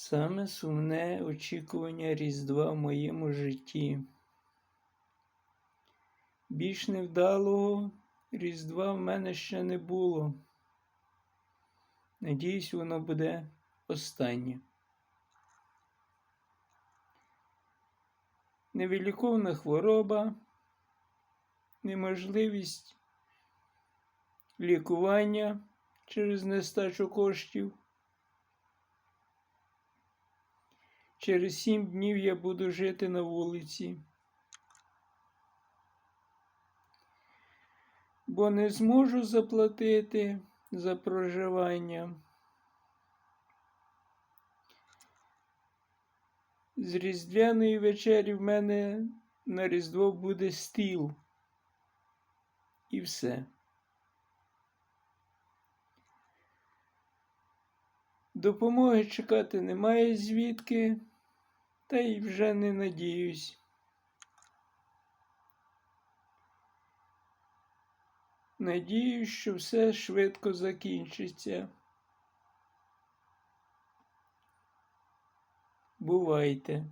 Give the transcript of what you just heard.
Саме сумне очікування Різдва в моєму житті. Більш невдалого Різдва в мене ще не було. Надіюсь, воно буде останнє. Невиліковна хвороба, неможливість лікування через нестачу коштів. Через сім днів я буду жити на вулиці. Бо не зможу заплатити за проживання. З Різдвяної вечері в мене на Різдво буде стіл. І все. Допомоги чекати немає звідки, та й вже не надіюсь. Надіюсь, що все швидко закінчиться. Бувайте.